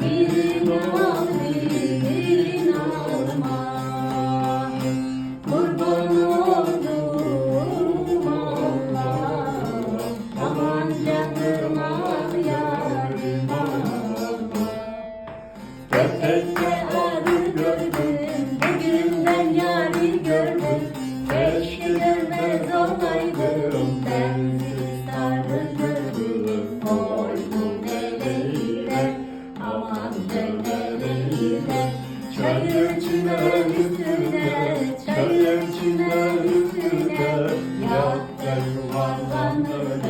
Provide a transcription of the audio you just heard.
Ділимо üstüne üstüne Çayır içine üstüne Yat da yuvarlanır